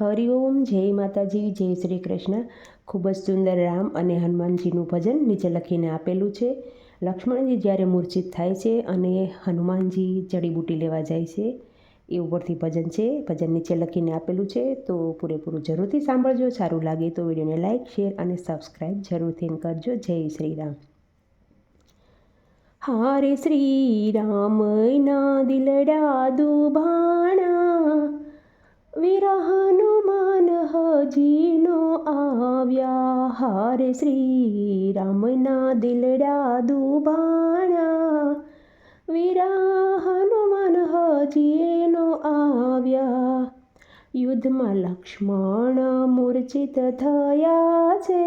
હરિઓમ જય માતાજી, જય શ્રી કૃષ્ણ. ખૂબ જ સુંદર રામ અને હનુમાનજીનું ભજન નીચે લખીને આપેલું છે. લક્ષ્મણજી જ્યારે મૂર્છિત થાય છે અને હનુમાનજી જડીબુટી લેવા જાય છે, એ ઉપરથી ભજન છે. ભજન નીચે લખીને આપેલું છે, તો પૂરેપૂરું જરૂરથી સાંભળજો. સારું લાગે તો વિડીયોને લાઇક શેર અને સબસ્ક્રાઈબ જરૂરથી કરજો. જય શ્રી રામ. હારે શ્રી રામના દિલડા દુભાણા વિરહનુમાન હજીનો આવ્યા હારે શ્રી રામના દિલડા દુભાણા વીરા હનુમાન હજીનો આવ્યા યુદ્ધમાં લક્ષ્મણ મૂર્છિત થયા છે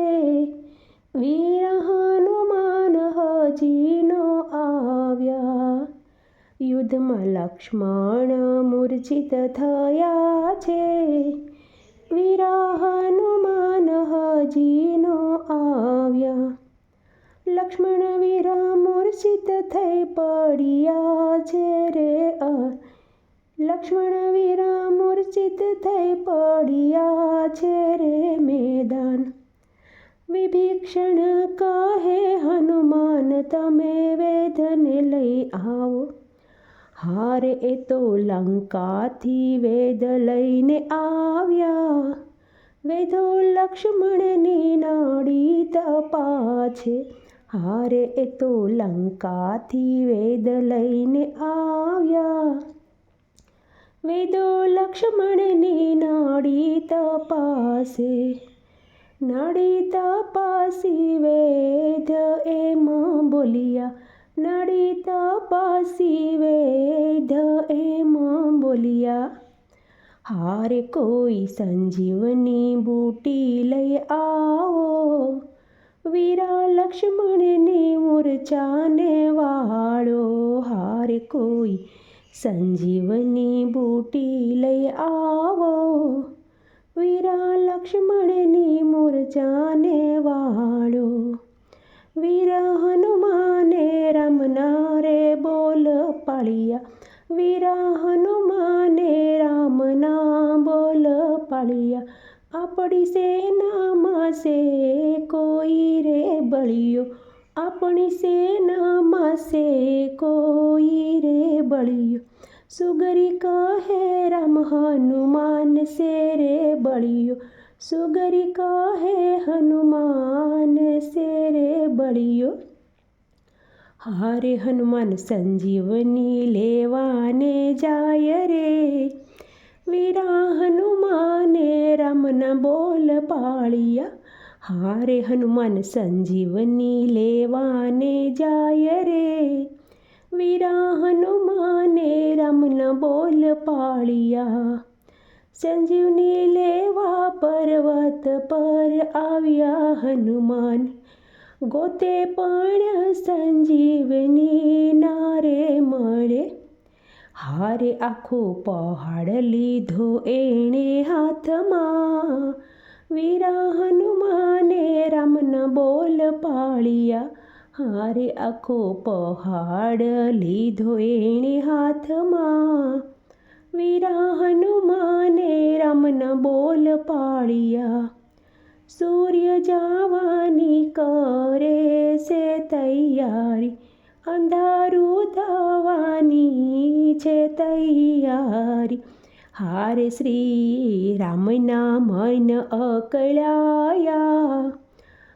વીર હજીનો આવ્યા યુદ્ધમાં લક્ષ્મણ મૂર્છિત થયા છે. વીરા હનુમાન હજીનો આવ્યા. લક્ષ્મણ વીરા મૂર્છિત થઈ પડ્યા છે રે લક્ષ્મણ વીરા મૂર્છિત થઈ પડ્યા છે રે મેદાન. વિભીક્ષણ કહે, હનુમાન, તમે વેધને લઈ આવો. હારે એ તો લંકાથી વેદ લઈને આવ્યા. વેદો લક્ષ્મણની નાડી તપાછે હારે એ તો લંકાથી વેદ લઈને આવ્યા. વેદો લક્ષ્મણની નાડી તપાસે નાડી તપાસી વેદ એમાં બોલ્યા. નાડી તપાસી વેદ એમ બોલ્યા હારે કોઈ સંજીવની બૂટી લઈ આવો વીરા લક્ષ્મણની મૂર્છાને વાળો હારે કોઈ સંજીવની બૂટી લઈ આવો વીરા લક્ષ્મણની મૂર્છાને વીરા હનુમાને રામના બોલ પાળ્યા. આપણી સેનામાં સે કોઈ રે બળિયો. આપણી સેનામાં સે કોઈ રે બળિયો. સુગરી કહે રામ, હનુમાન સે રે બળિયો. સુગરી કહે હનુમાન સે રે બળિયો. હારે હનુમાન સંજીવની લેવાને જાય રે. વીરા હનુમાને રામના બોલ પાળિયા. હારે હનુમાન સંજીવની લેવાને જાય રે. વીરા હનુમાને રામના બોલ પાળિયા. સંજીવની લેવા પર્વત પર આવ્યા હનુમાન. ગોતે પણ સંજીવની નારે મળે. હારે આખો પહાડ લીધો એણે હાથમાં. વીરા હનુમાને રામના બોલ પાળિયા. હારે આખો પહાડ લીધો એણે હાથમાં. વીરા હનુમાને રામના બોલ પાળિયા. સૂર્ય જવાની કરે છે તૈયારી, અંધારું થવાની છે તૈયારી. હારે શ્રી રામના મન અકળાયા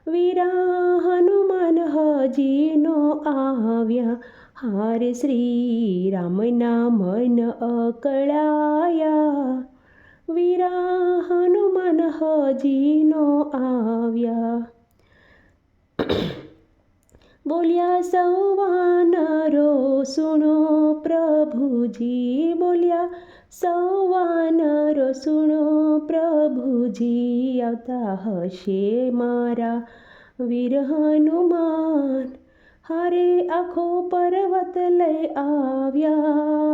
વીરા હનુમાન હજીનો આવ્યા. હારે શ્રી રામના મન અકળાયા વીરા હનુમાન હજીનો આવ્યા બોલ્યા સૌ વાનરો સુણો પ્રભુજી બોલ્યા સૌ વાનરો સુણો પ્રભુજી આવતા હશે મારા વીર હનુમાન હારે આખો પર્વત લઈ આવ્યા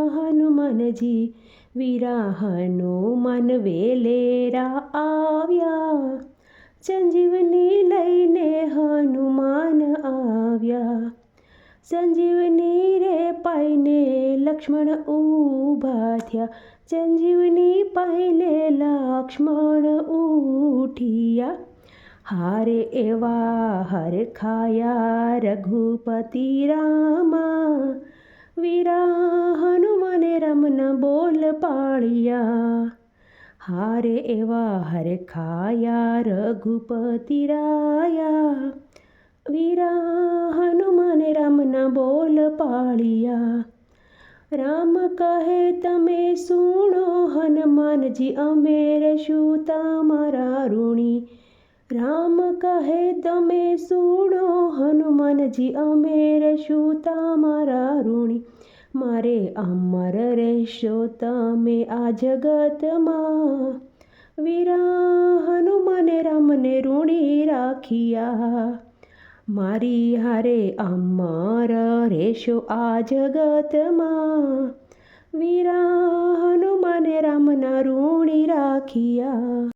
હનુમાનજી વિરાહનો મન વેલેરા આવ્યા. સંજીવની લઈને હનુમાન આવ્યા. સંજીવની રે પાઈને લક્ષ્મણ ઊભા થયા. સંજીવની પાઈને લક્ષ્મણ ઉઠિયા. હારે એવા હર ખાયા રઘુપતિ રામા. વીરા હનુમાને રમન બોલ પાળિયા. હારે એવા હરખાયા રઘુપતિ રાયા. વીરા હનુમાને રામના બોલ પાળિયા. રામ કહે, તમે સુણો હનુમાનજી, અમે રહેશું તમારા ઋણી. રામ કહે, તમે સુણો, હનુમાનજી, અમે રહેશું તમારા ઋણી. મારે અમર રહેશો તમે આ જગતમાં. વીરા હનુમાને, રામને ઋણી રાખ્યા. મારી હારે અમર રહેશો આ જગતમાં. વીરા હનુમાને, રામના ઋણી રાખ્યા.